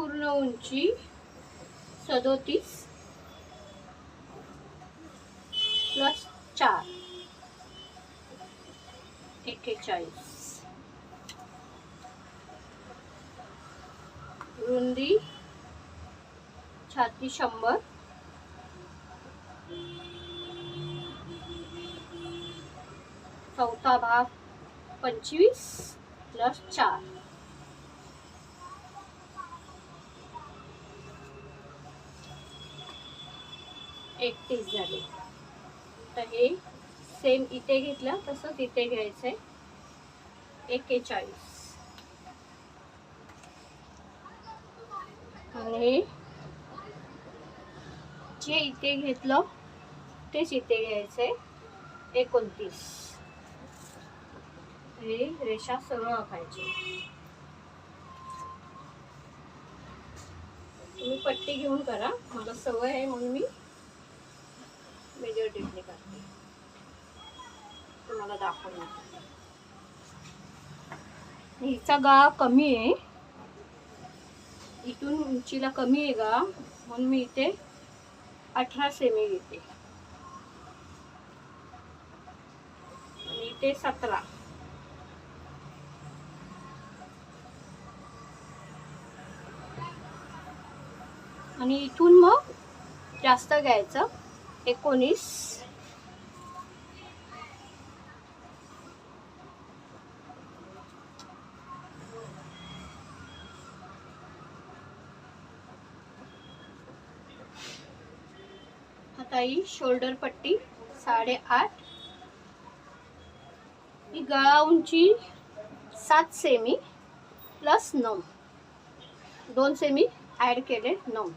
पूर्ण उंची सदोतीस प्लस चार. एक्केचाळीस. रुंदी छाती शंभर. चौथा भाग पंचवीस प्लस चार. एकतीस झाले. तर हे सेम इथे घेतलं तसंच इथे घ्यायचंय. एक्केचाळीस. आणि जे इथे घेतलं तेच इथे घ्यायचंय. एकोणतीस. हे रेषा सरळ आखायची तुम्ही पट्टी घेऊन करा. मला सवय आहे म्हणून मी मेजर टेपने करते. तुम्हाला दाखवणार. हिचा गा कमी आहे. इथून उंचीला कमी आहे गा. म्हणून मी इथे अठरा सेमी घेते. आणि इथे सतरा. आणि इथून मग जास्त घ्यायचं. एकोणीस. आता ही शोल्डर पट्टी साडेआठ. ही गळा उंची सात सेमी प्लस नऊ. दोन सेमी ॲड केले नऊ.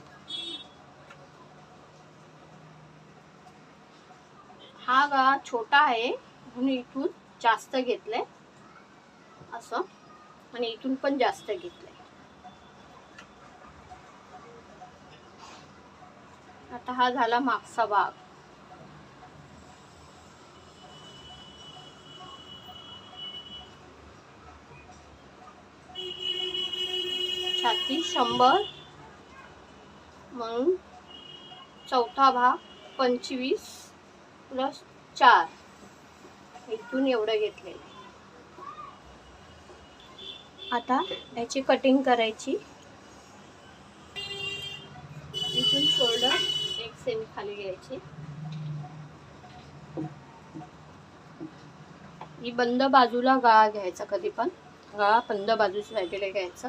हा गळा छोटा आहे म्हणून इथून जास्त घेतलंय. असं. आणि इथून पण जास्त घेतलंय. आता हा झाला मागचा भाग. छाती शंभर. म्हणून चौथा भाग पंचवीस. प्लस चार. इथून एवढं घेतलेलं आता याची कटिंग करायची. इथून शोल्डर एक सेमी खाली घ्यायची. ही बंद बाजूला गळा घ्यायचा कधी पण. गळा बंद बाजूच्या साईडला घ्यायचा.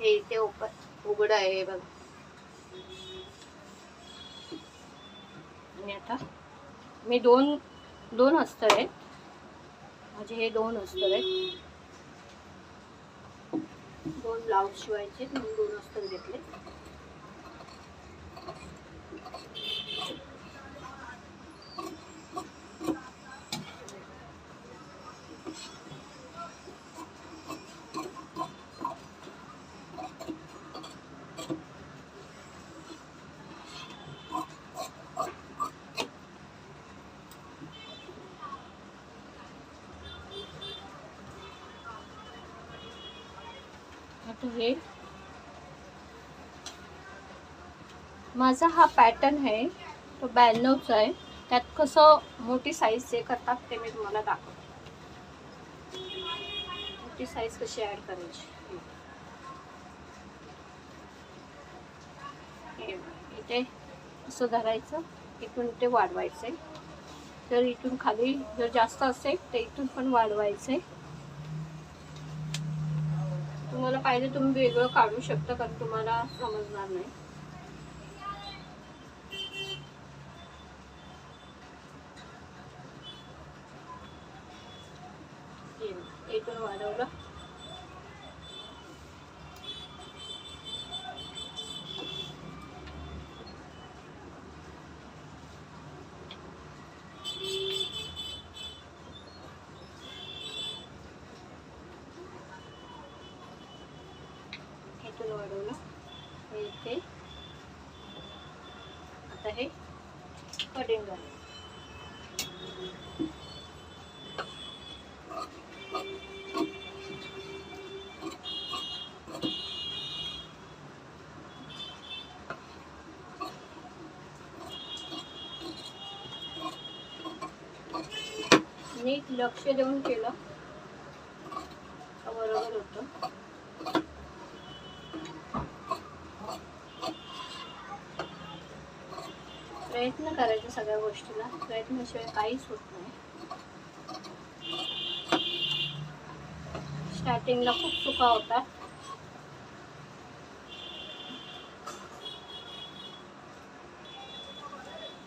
हे इथे ओपन उघड आहे बघा. आणि आता मी दोन दोन अस्तर आहेत. माझे हे दोन अस्तर आहेत. दोन ब्लाऊज शिवायचे म्हणून दोन अस्तर घेतले आहे. माझा हा पॅटर्न आहे तो ब्याण्णवचा आहे. त्यात कसं मोठी साईज जे करतात ते मी तुम्हाला दाखवते. मोठी साईज कशी ॲड करायची? इथे असं धरायचं इथून इथे वाढवायचं आहे जर इथून खाली जर जास्त असेल तर इथून पण वाढवायचं आहे तुम्हाला पाहिजे तुम्ही वेगळं काढू शकता कारण तुम्हाला समजणार नाही. हे वाढवलं. कटिंग झाली नीट लक्ष देऊन केलं. प्रयत्न करायचा सगळ्या गोष्टीला. प्रयत्नाशिवाय काहीच होत नाही. स्टार्टिंगला खूप चुका होतात.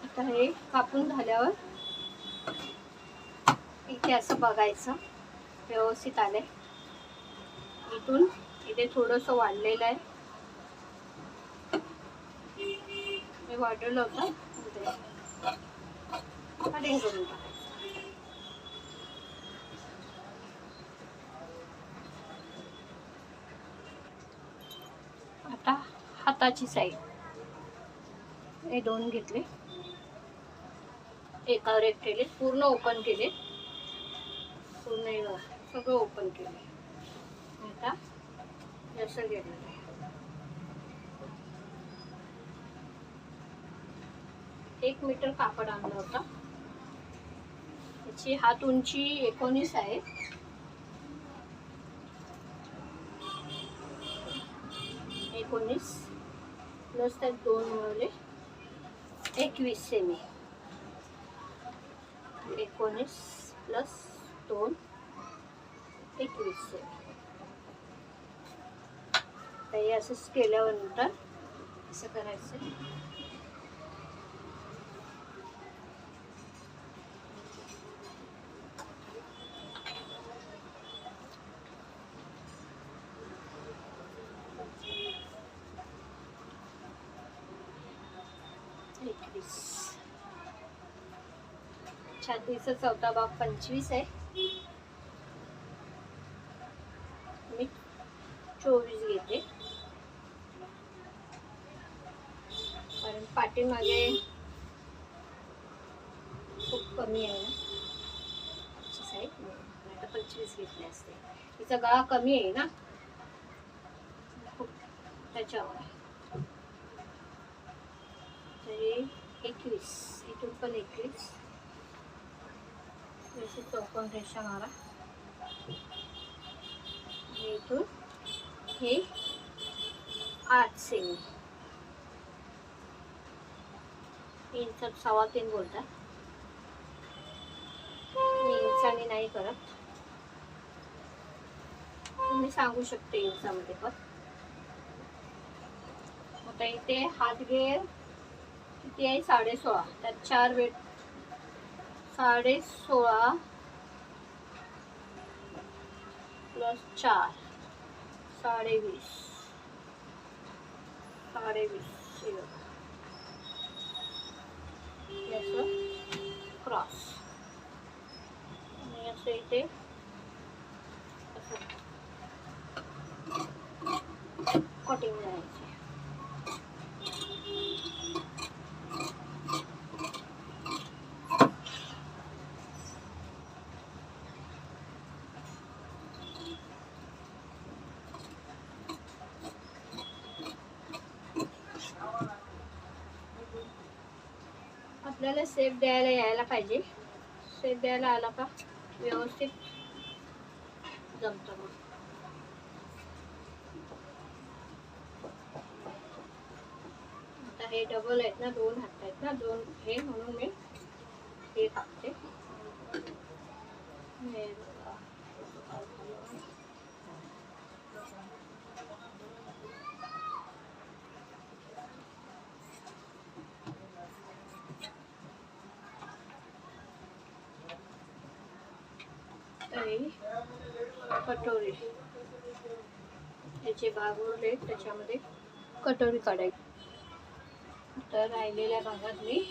आता हे कापून झाल्यावर इथे असं बघायचं. व्यवस्थित आलंय. इथून इथे थोडंसं वाढलेलं आहे. वाढवलं होतं. कटिंग करून आता हाताची साईड. हे दोन घेतले. एकावर एक केले पूर्ण ओपन केले. पूर्ण सगळं ओपन केले. आता जसं घेतलं. एक मीटर कापड आणला होता. त्याची हात उंची एकोणीस आहे. एकोणीस. प्लस त्यात दोन मिळवले एकवीस सेमी. एकोणीस प्लस दोन. एकवीस सेमी. हे असंच केल्यावर नंतर असं करायचं एकवीस छातीचा चौथा भाग पंचवीस आहे. मी चोवीस घेते. कारण पाठीमागे खूप कमी आहे ना. साईड नाही तर पंचवीस घेतले असते. तिचा गळा कमी आहे ना. खूप त्याच्यावर. तरी एकवीस. इथून पण एकवीस. अशी चौकोन रेषा मारा. इथून हे आठ सेमी. इंच सव्वा तीन बोलतात. मी इंचाने नाही करत. तुम्ही सांगू शकते इंचामध्ये पण. आता इथे हात घेर किती आहे? साडे सोळा त्यात चार वेट साडे सोळा प्लस चार साडे वीस साडे वीस क्रॉस आणि असं इथे असं कटिंग करायची आपल्याला सेफ द्यायला यायला पाहिजे. सेफ द्यायला आला का? व्यवस्थित जमतं मग. आता हे डबल आहेत ना दोन हात आहेत ना दोन हे म्हणून मी हे टाकते आहे. कटोरी. याचे भाग उरले त्याच्यामध्ये कटोरी काढायची. तर राहिलेल्या भागात मी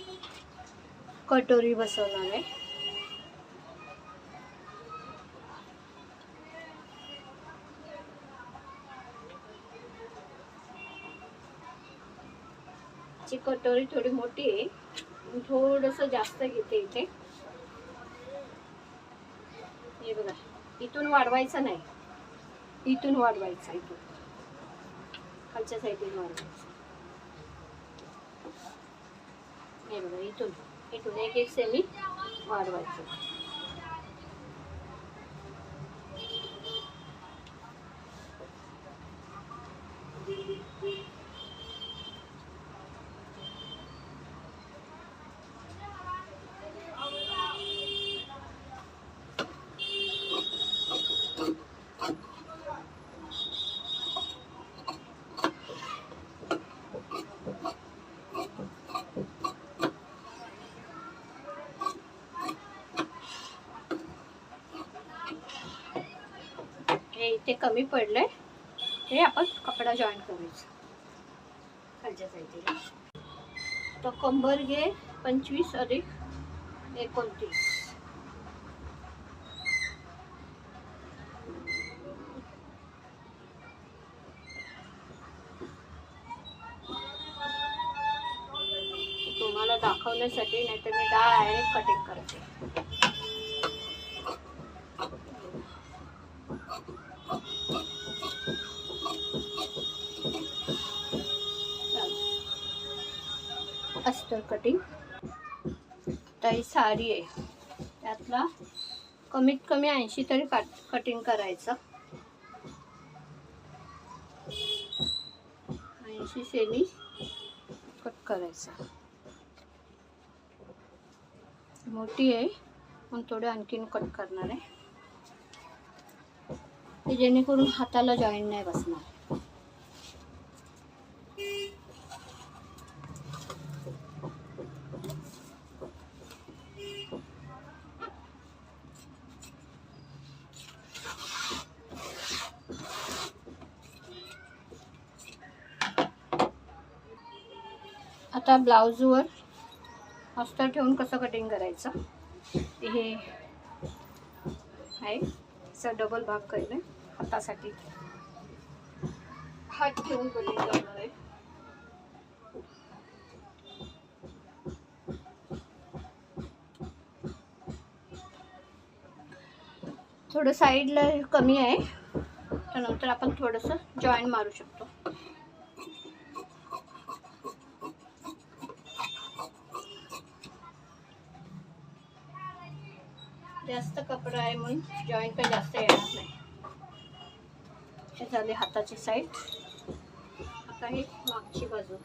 कटोरी बसवणार आहे. ची कटोरी थोडी मोठी आहे. थोडस जास्त घेते इथे हे बघा इथून वाढवायचं नाही. इथून वाढवायचं इथून. खालच्या साईडून वाढवायचं. हे बघा इथून. इथून एक एक सेमी वाढवायचं. इथे कमी पडलंय. हे आपण कपडा जॉईन करायचा खालच्या साईडला तर कंबर घे पंचवीस अधिक एकोणतीस. तुम्हाला दाखवण्यासाठी नाही तर मी डायरेक्ट कटिंग करते अस्तर कटिंग तर ही साडी आहे. त्यातला कमीत कमी ऐंशी तरी काट कटिंग करायचं. ऐंशी सेमी कट करायचं. मोठी आहे पण थोडं आणखीन कट करणार आहे. जेणेकरून हाताला जॉईन नाही बसणार. आता ब्लाऊजवर अस्तर ठेवून कसं कटिंग करायचं. हे आहे. असं डबल भाग केलं हातासाठी. हात ठेवून कटिंग करणार आहे. थोडं साईडला कमी आहे. त्यानंतर आपण थोडंसं जॉईन मारू शकतो. कपडा आहे म्हणून जॉईंट काही जास्त येणार नाही. हे झाले हाताची साईड आता ही मागची बाजू.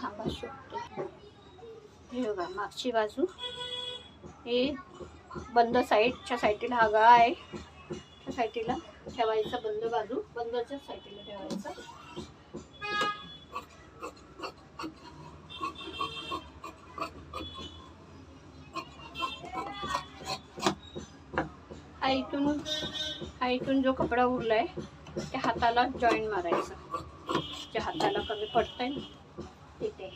थांबा शकतो हे बघा मागची बाजू. हे बंद साईडच्या साईडला हा गा आहे. त्या साईडला ठेवायचा बंद बाजू. बंदच्या साईडला ठेवायचा. हा इथून हा इथून जो कपडा उरला आहे त्या हाताला जॉईन मारायचा. ज्या हाताला कमी पडतंय ना तिथे.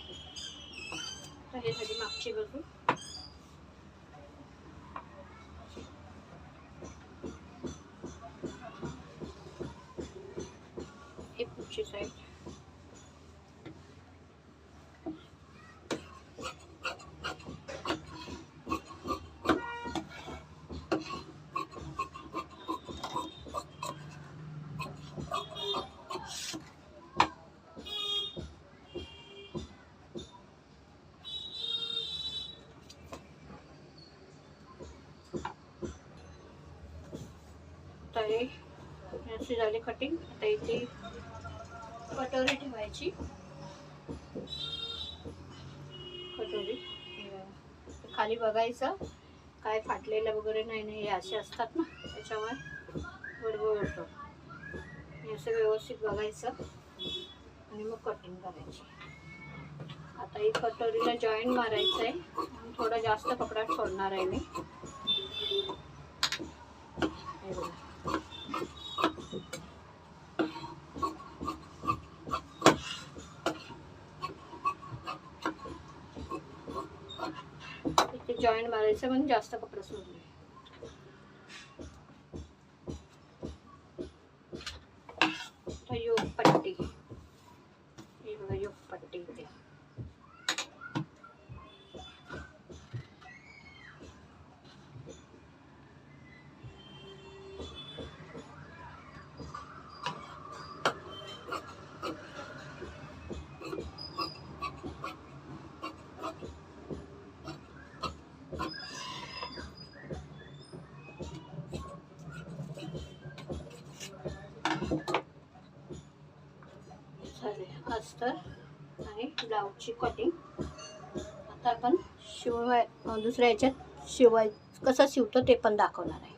तर हे मागची बाजू. अशी झाली कटिंग आता इथे कटोरी ठेवायची. कटोरी. खाली बघायचं. काय फाटलेलं वगैरे नाही नाही हे असे असतात ना त्याच्यामुळे बरोबर होतं. हे असं व्यवस्थित बघायचं. आणि मग कटिंग करायची. आता ही कटोरीला जॉईन मारायचं आहे थोडं थोडा जास्त कपडा सोडणार आहे मी. जॉईंट मारायचं पण जास्त कपडा सोडले आता योग पट्टी हे बघा योग पट्टी इथे झाले अस्तर आणि ब्लाऊजची कटिंग आता आपण शिवाय दुसऱ्या याच्यात शिवाय कसं शिवतो ते पण दाखवणार आहे.